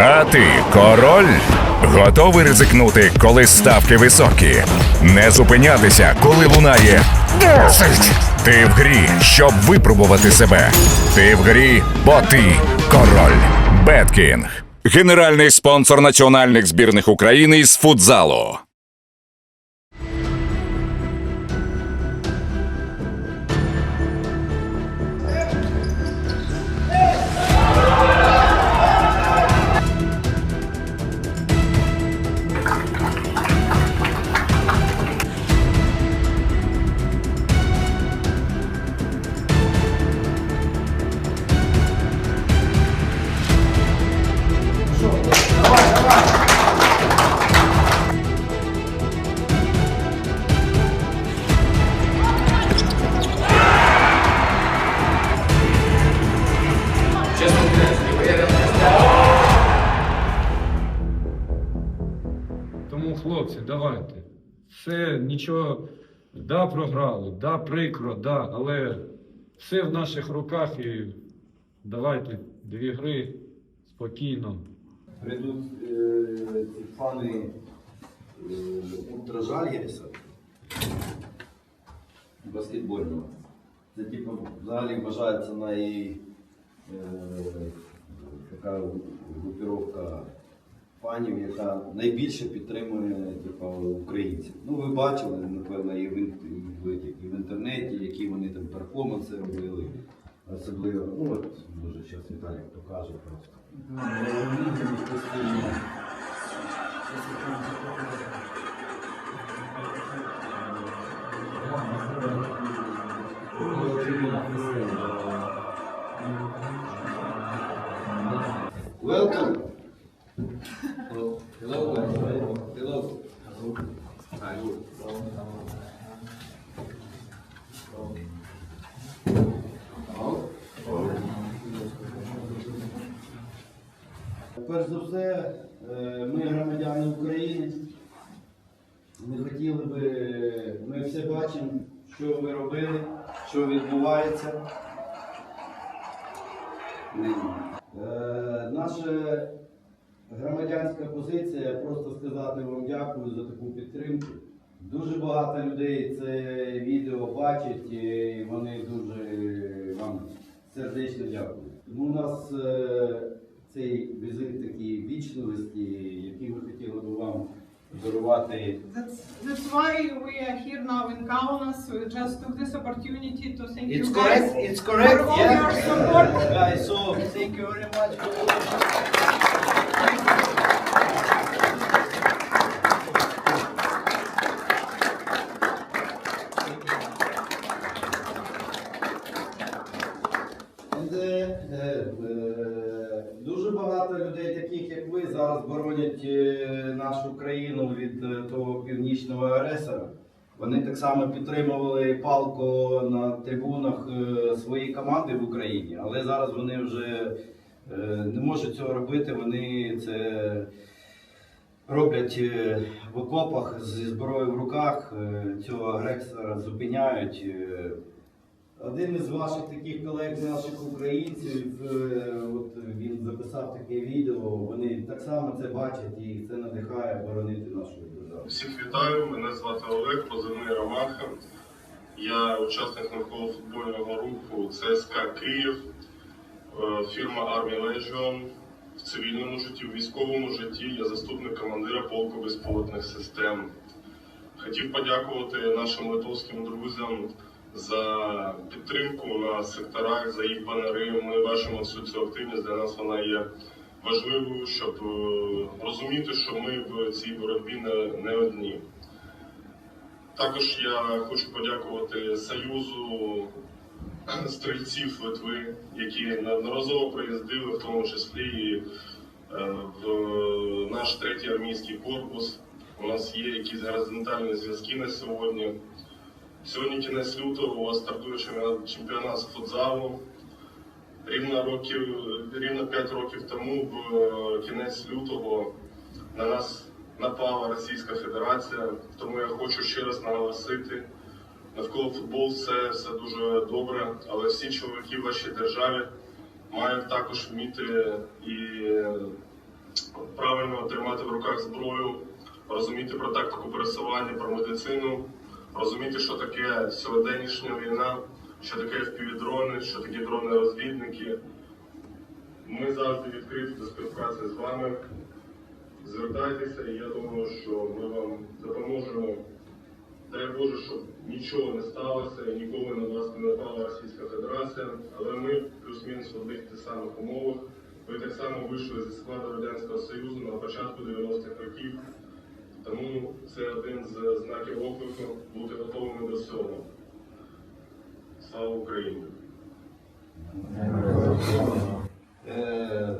А ти король? Готовий ризикнути, коли ставки високі? Не зупинятися, коли лунає «Досить!» Ти в грі, щоб випробувати себе. Ти в грі, бо ти король. Беткінг. Генеральний спонсор національних збірних України з футзалу. Все, нічого, да, програли, да, прикро, да, але все в наших руках і давайте дві гри спокійно. прийдуть е, ці фани е, Ультражальгеріса баскетбольного. Це типу взагалі вважається най, е, така групіровка фанів, яка найбільше підтримує типу, українців. Ну, ви бачили, напевно, і в, і в, інтернеті, які вони там перформанси робили. Особливо, ну от дуже зараз Віталій покаже просто. Welcome. Hello. Hello. Hello. За все, е, ми громадяни України. Ми хотіли би, ми все бачимо, що ви робили, що відбувається. Е, Наша громадянська позиція просто сказати вам дякую за таку підтримку. Дуже багато людей це відео бачать і вони дуже вам сердечно дякують. Тому у нас е, цей візит такий вічливості, який ми хотіли би вам подарувати. That's, that's why we are here now in Kaunas. We just took this opportunity to thank It's you correct, guys it's correct, for all yeah. your support. Guys, so thank you very much for And, е, е, е, Дуже багато людей, таких як ви, зараз боронять е, нашу країну від е, того північного агресора. Вони так само підтримували палко на трибунах е, свої команди в Україні, але зараз вони вже е, не можуть цього робити. Вони це роблять в окопах зі зброєю в руках, цього агресора зупиняють. Е. Один із ваших таких колег, наших українців, е, от він записав таке відео. Вони так само це бачать і це надихає боронити нашу державу. Всіх вітаю, мене звати Олег, позивний Ромаха. Я учасник навколофутбольного руху ЦСКА Київ, е, фірма Army Legion. В цивільному житті, в військовому житті я заступник командира полку безпілотних систем. Хотів подякувати нашим литовським друзям за підтримку на секторах, за їх банери. Ми бачимо всю цю активність. Для нас вона є важливою, щоб е, розуміти, що ми в цій боротьбі не, одні. Також я хочу подякувати Союзу стрільців Литви, які неодноразово приїздили, в тому числі і е, в наш третій армійський корпус. У нас є якісь горизонтальні зв'язки на сьогодні. Сьогодні кінець лютого стартує чемпіонат, з футзалу. Рівно років, рівно 5 років тому, в е, кінець лютого, на нас напала Російська Федерація. Тому я хочу ще раз наголосити. Навколо футбол все, все дуже добре, але всі чоловіки в вашій державі мають також вміти і е, руках зброю, розуміти про тактику пересування, про медицину, розуміти, що таке сьогоденнішня війна, що таке впівдрони, що таке дрони-розвідники. Ми завжди відкриті до співпраці з вами. Звертайтеся, і я думаю, що ми вам допоможемо. Дай Боже, щоб нічого не сталося і ніколи на вас не напала Російська Федерація, але ми плюс-мінус в одних тих самих умовах. Ви так само вийшли зі складу Радянського Союзу на початку 90-х років. Тому це один з знаків оклику бути готовими до всього. Слава Україні! Е,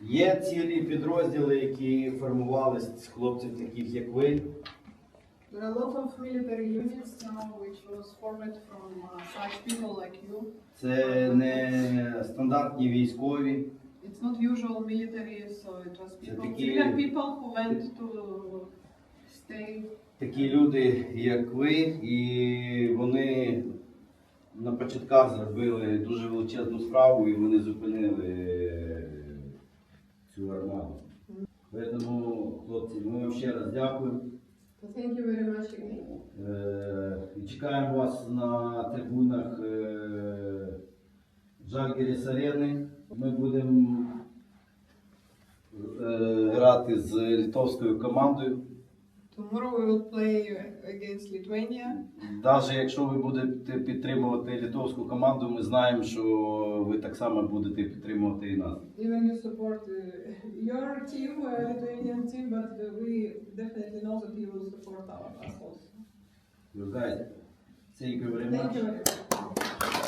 Є цілі підрозділи, які формувалися з хлопців, таких як ви. There are a lot of military units now which was formed from uh, such people like you. Це не стандартні військові, It's not usual military, so it was people, такі- civilian people who went to stay. такі люди, як ви, і вони на початках зробили дуже величезну справу і вони зупинили цю армаду. Тому, хлопці, ми вам ще раз дякуємо. So thank you very much again. Е, і чекаємо вас на трибунах е, Жальгіріс Арени. Ми будемо е, грати з литовською командою. Tomorrow we will play against Lithuania. Навіть якщо ви будете підтримувати литовську команду, ми знаємо, що ви так само будете підтримувати і нас. Even you support uh, your team, uh, Lithuanian team, but uh, we definitely know that you will support our us also. You guys, thank you very Thank you very much.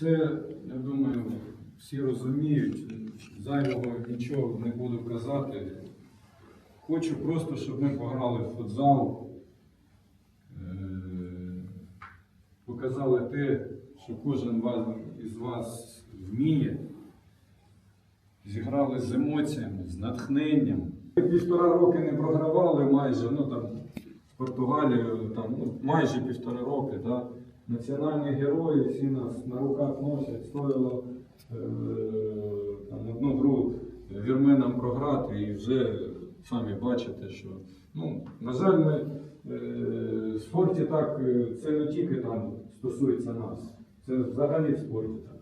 Все, я думаю, всі розуміють. Зайвого нічого не буду казати. Хочу просто, щоб ми пограли в футзал, е, показали те, що кожен із вас вміє. Зіграли з емоціями, з натхненням. Ми Півтора роки не програвали майже, ну там з Португалією, там, ну, майже півтора роки. Да? Національні герої всі нас на руках носять, стоїло е, там, одну гру вірменам програти і вже самі бачите, що ну, на жаль, ми е, в спорті так, е, це не тільки там стосується нас, це взагалі в спорті так.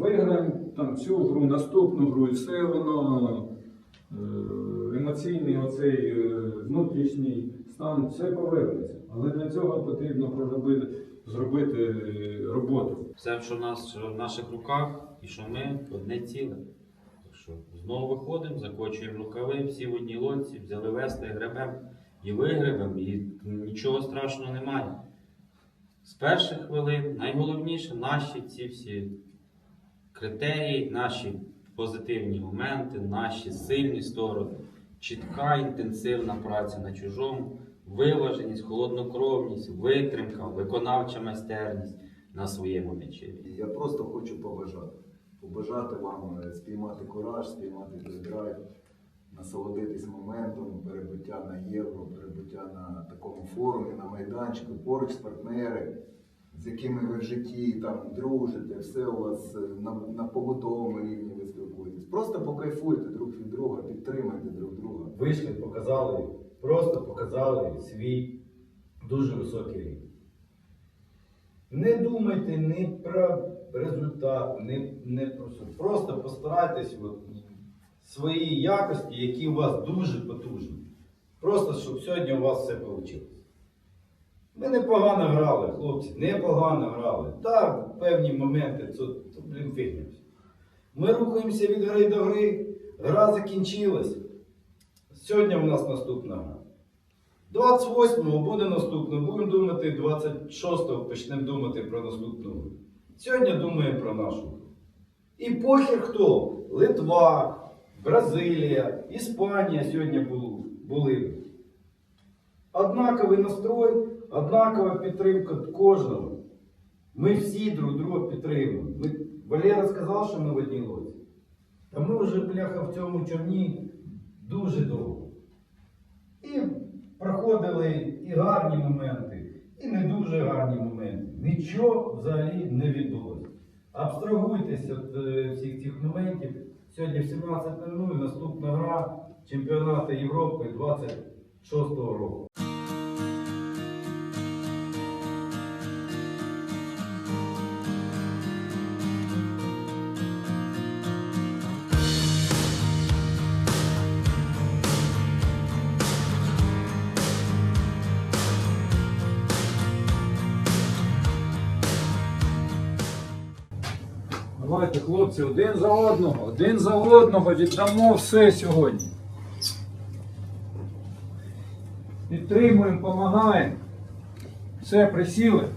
Виграємо там цю гру, наступну гру, і все воно емоційний оцей внутрішній стан, все повернеться. Але для цього потрібно проробити, зробити е, роботу. Все, що в нас що в наших руках, і що ми одне ціле. Так що знову виходимо, закочуємо рукави, всі в одній лодці, взяли весли, гребем і вигребем, і нічого страшного немає. З перших хвилин найголовніше наші ці всі критерії, наші позитивні моменти, наші сильні сторони, чітка інтенсивна праця на чужому, виваженість, холоднокровність, витримка, виконавча майстерність на своєму м'ячі. Я просто хочу побажати. Побажати вам е, спіймати кураж, спіймати той драйв, насолодитись моментом, перебуття на євро, перебуття на такому форумі, на майданчику, поруч партнери, з якими ви в житті там дружите, все у вас е, на, на побутовому рівні ви спілкуєтесь. Просто покайфуйте друг від друга, підтримайте друг друга. Вийшли, показали, просто показали свій дуже високий рівень. Не думайте ні про результат, ні, не про. Просто постарайтесь от, свої якості, які у вас дуже потужні. Просто щоб сьогодні у вас все вийшло. Ми непогано грали, хлопці, непогано грали. Так, певні моменти, це блін, фігня. Ми рухаємося від гри до гри, гра закінчилась. Сьогодні у нас наступна гра. 28-го буде наступна, будемо думати, 26-го почнемо думати про наступну. Сьогодні думаємо про нашу. І похер хто? Литва, Бразилія, Іспанія сьогодні були. Однаковий настрой, однакова підтримка кожного. Ми всі друг друга підтримуємо. Валера сказав, що ми в одній лодці. Та ми вже, бляха, в цьому човні дуже довго. І проходили і гарні моменти, і не дуже гарні моменти. Нічого взагалі не відбулося. Абстрагуйтесь від е, всіх цих моментів. Сьогодні в 17.00 наступна гра чемпіонату Європи 26-го року. Хлопці, один за одного, один за одного віддамо все сьогодні. Підтримуємо, допомагаємо. Все, присіли.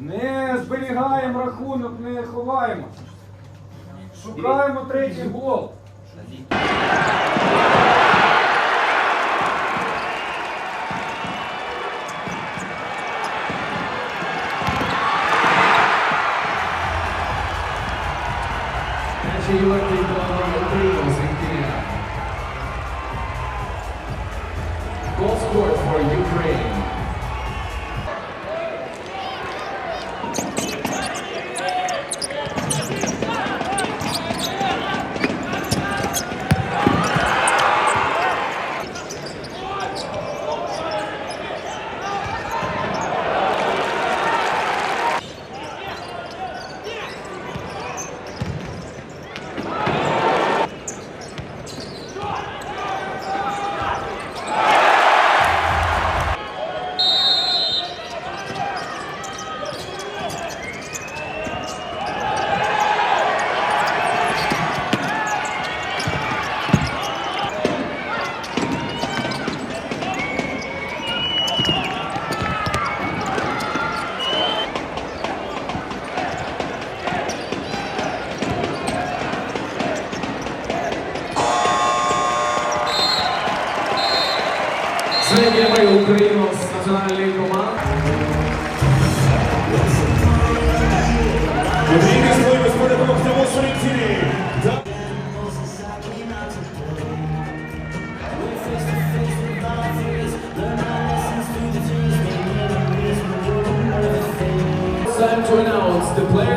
Не зберігаємо рахунок, не ховаємо. Шукаємо третій гол. Goal scored for Ukraine. The player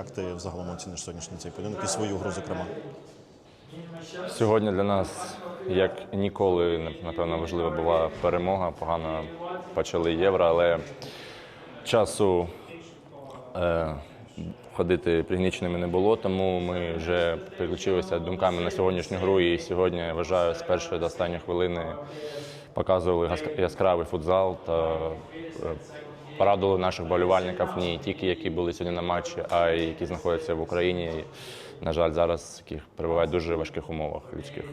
Як ти взагалом оціниш сьогоднішній цей поєдинок і свою гру, зокрема? Сьогодні для нас, як ніколи, напевно, важлива була перемога. Погано почали євро, але часу е, ходити пригніченими не було, тому ми вже переключилися думками на сьогоднішню гру. І сьогодні, я вважаю, з першої до останньої хвилини показували яскравий футзал та е, порадували наших болівальників не тільки які були сьогодні на матчі, а й які знаходяться в Україні. І, на жаль, зараз яких перебувають в дуже важких умовах людських.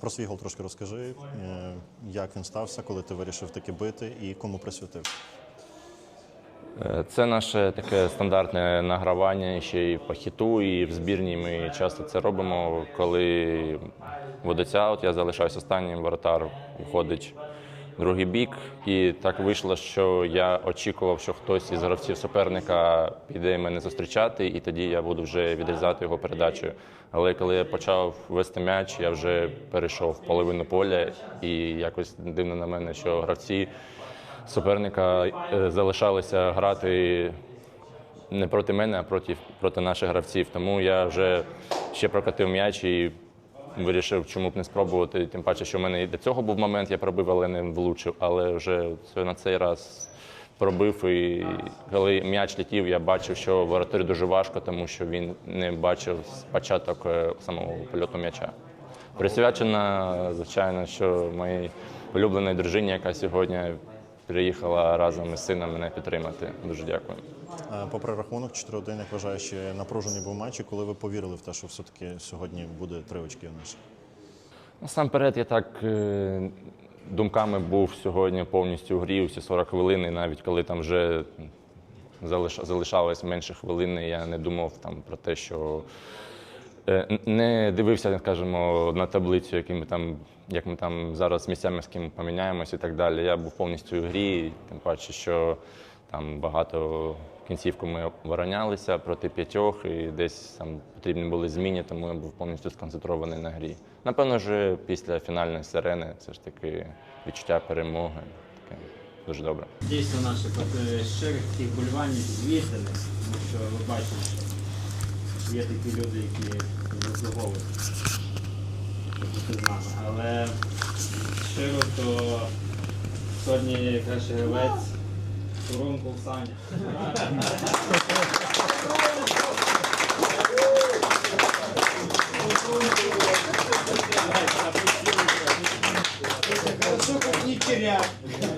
Про свій гол трошки розкажи, е, як він стався, коли ти вирішив таки бити і кому присвятив. Е, Це наше таке стандартне награвання ще й по хіту, і в збірній ми часто це робимо. Коли водиться аут, я залишаюсь останнім, воротар виходить другий бік. І так вийшло, що я очікував, що хтось із гравців суперника піде мене зустрічати, і тоді я буду вже відрізати його передачу. Але коли я почав вести м'яч, я вже перейшов в половину поля, і якось дивно на мене, що гравці суперника е, залишалися грати не проти мене, а проти, проти наших гравців. Тому я вже ще прокатив м'яч і вирішив, чому б не спробувати. Тим паче, що в мене і до цього був момент, я пробив, але не влучив. Але вже на цей раз пробив. І коли м'яч летів, я бачив, що воротарю дуже важко, тому що він не бачив початок е, самого польоту м'яча. Присвячена, звичайно, що моїй улюбленій дружині, яка сьогодні приїхала разом із сином мене підтримати. Дуже дякую. Е, Попри рахунок 4-1, як вважаєш, ще напружений був матч, і коли ви повірили в те, що все-таки сьогодні буде три очки у нас? Насамперед, я так е, думками був сьогодні повністю в грі всі 40 хвилин, і навіть коли там вже залиш, залишалось менше хвилини, я не думав там про те, що не дивився, скажімо, на таблицю, які ми там, як ми там зараз місцями з ким поміняємось і так далі. Я був повністю в грі, тим паче, що там багато кінцівку ми оборонялися проти п'ятьох, і десь там потрібні були зміни, тому я був повністю сконцентрований на грі. Напевно, вже після фінальної сирени це ж таки відчуття перемоги. Таке дуже добре. Дійсно е, щирих болівальників звідти, тому що ви бачите, є такі люди, які заслуговують, щоб з нами. Але щиро, то сьогодні краще гравець Рунку в сані.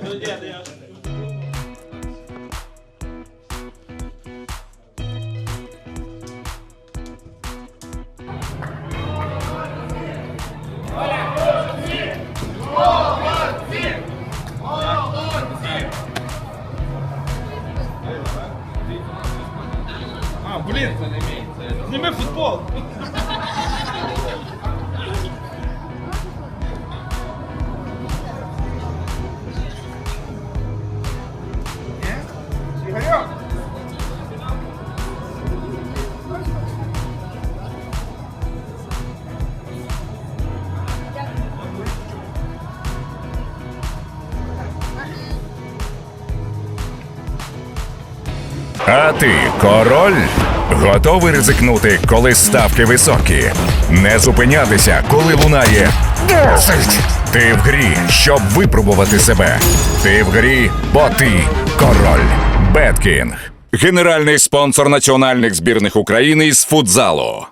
Ну, дед, я ти король? Готовий ризикнути, коли ставки високі? Не зупинятися, коли лунає. Ти в грі, щоб випробувати себе. Ти в грі, бо ти король. Беткінг. Генеральний спонсор національних збірних України з футзалу.